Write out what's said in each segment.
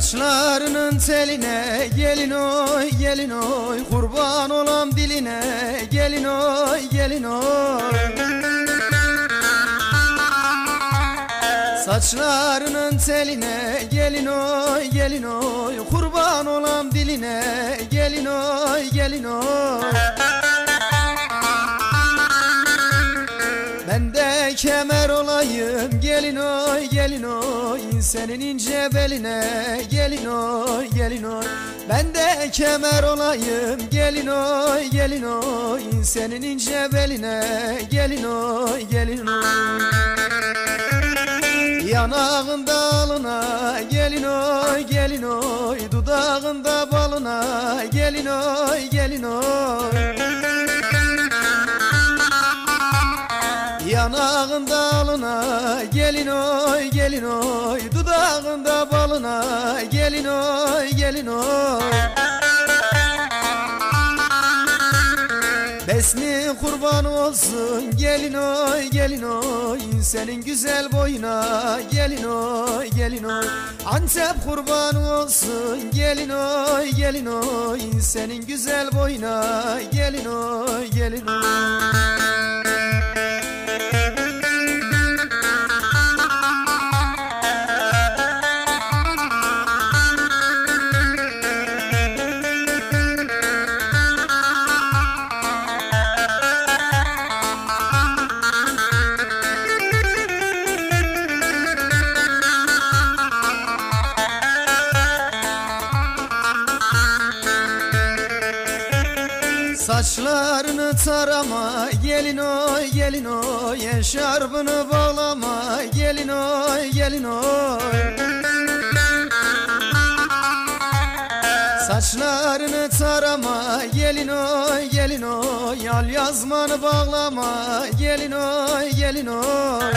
Saçlarının teline gelin oy gelin oy. Kurban olam diline gelin oy gelin oy. Saçlarının teline gelin oy gelin oy. Kurban olam diline gelin oy gelin oy. Ben de kemer olayım gelin oy gelin oy Senin ince beline gelin oy gelin oy. Ben de kemer olayım gelin oy gelin oy. Senin ince beline gelin oy gelin oy. Yanağında alına gelin oy gelin oy. Dudağında balına gelin oy gelin oy Yanağında alına gelin oy gelin oy. Dudağında balına gelin oy gelin oy. Besni kurban olsun gelin oy gelin oy. Senin güzel boyuna gelin oy gelin oy. Antep kurban olsun gelin oy gelin oy. Senin güzel boyuna gelin oy gelin oy Saçlarını tarama gelin oy gelin oy Eşarbını bağlama gelin oy gelin oy. Saçlarını tarama gelin oy gelin oy Al yazmanı bağlama gelin oy gelin oy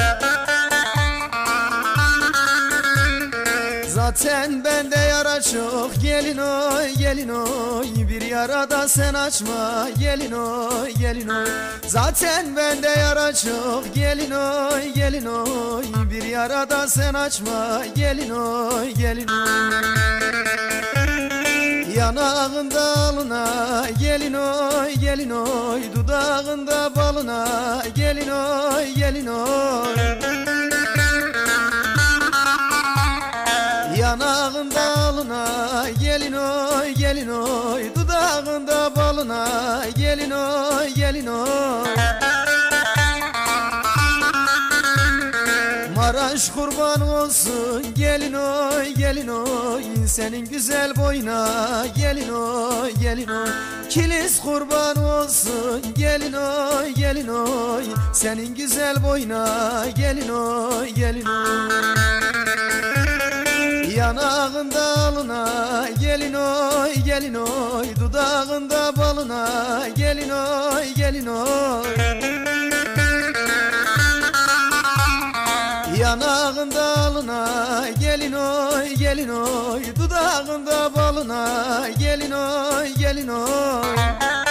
Zaten bende yara çok. Gelin oy gelin oy. Bir yara da sen açma. Gelin oy gelin oy. Zaten bende yara çok. Gelin oy gelin oy. Bir yara da sen açma. Gelin oy gelin oy. Yanağında alına. Gelin oy gelin oy. Dudağında balına. Gelin oy gelin oy gelin oy gelin oy Dudağında balına gelin oy gelin oy. Maraş kurban olsun gelin oy gelin oy. Senin güzel boyuna gelin oy gelin oy. Kilis kurban olsun gelin oy gelin oy. Senin güzel boyuna gelin oy gelin oy. Yanağında alına gelin oy gelin oy Dudağında balına gelin oy gelin oy. Yanağında alına gelin oy gelin oy Dudağında balına gelin oy gelin oy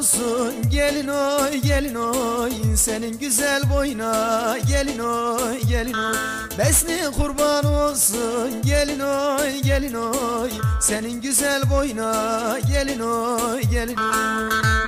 olsun. Gelin oy gelin oy. Senin güzel boyuna gelin oy gelin oy. Besni kurban olsun. Gelin oy gelin oy. Senin güzel boyuna gelin oy gelin oy